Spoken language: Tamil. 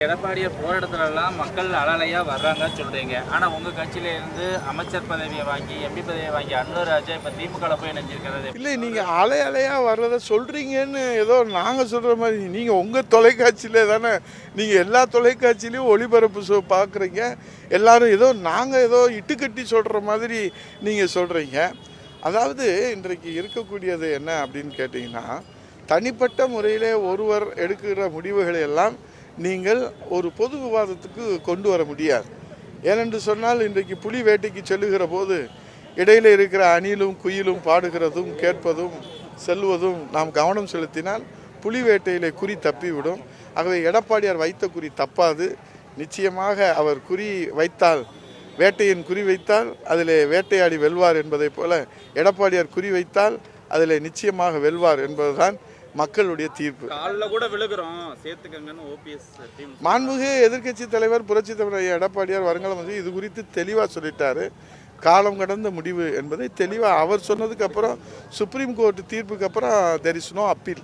எடப்பாடியை போராட்டத்துல மக்கள் அலலையாக வர்றாங்கன்னு சொல்கிறீங்க ஆனால் உங்கள் கட்சியிலேருந்து அமைச்சர் பதவியை வாங்கி எம்பி பதவியை வாங்கி அன்னூர் ராஜா இப்போ திமுக போய் இணைஞ்சிருக்கிறது இல்லை நீங்கள் அலை அலையாக வர்றதை சொல்கிறீங்கன்னு ஏதோ நாங்கள் சொல்கிற மாதிரி நீங்கள் உங்கள் தொலைக்காட்சியில் தானே நீங்கள் எல்லா தொலைக்காட்சியிலையும் ஒளிபரப்பு சோ பார்க்குறீங்க எல்லாரும் ஏதோ நாங்கள் ஏதோ இட்டுக்கட்டி சொல்கிற மாதிரி நீங்கள் சொல்கிறீங்க அதாவது இன்றைக்கு இருக்கக்கூடியது என்ன அப்படின்னு கேட்டிங்கன்னா தனிப்பட்ட முறையில் ஒருவர் எடுக்கிற முடிவுகளை எல்லாம் நீங்கள் ஒரு பொது விவாதத்துக்கு கொண்டு வர முடியாது. ஏனென்று சொன்னால் இன்றைக்கு புலி வேட்டைக்கு செல்லுகிற போது இடையில இருக்கிற அணிலும் குயிலும் பாடுகிறதும் கேட்பதும் செல்வதும் நாம் கவனம் செலுத்தினால் புலி வேட்டையிலே குறி தப்பிவிடும். ஆகவே எடப்பாடியார் வைத்த குறி தப்பாது. நிச்சயமாக அவர் குறி வைத்தால் வேட்டையின் குறி வைத்தால் அதிலே வேட்டையாடி வெல்வார் என்பதைப் போல எடப்பாடியார் குறி வைத்தால் அதிலே நிச்சயமாக வெல்வார் என்பதுதான் மக்களுடைய தீர்ப்பு. காலில் கூட விழுகிறோம். சேர்த்துக்கங்கன்னு ஓபிஎஸ் டீம் மாண்புமிகு எதிர்க்கட்சி தலைவர் புரட்சி தலைவர் எடப்பாடியார் வருங்காலம் வந்து இது குறித்து தெளிவாக சொல்லிட்டாரு. காலம் கடந்த முடிவு என்பதை தெளிவாக அவர் சொன்னதுக்கு அப்புறம் சுப்ரீம் கோர்ட் தீர்ப்புக்கு அப்புறம் தெர் இஸ் நோ அப்பீல்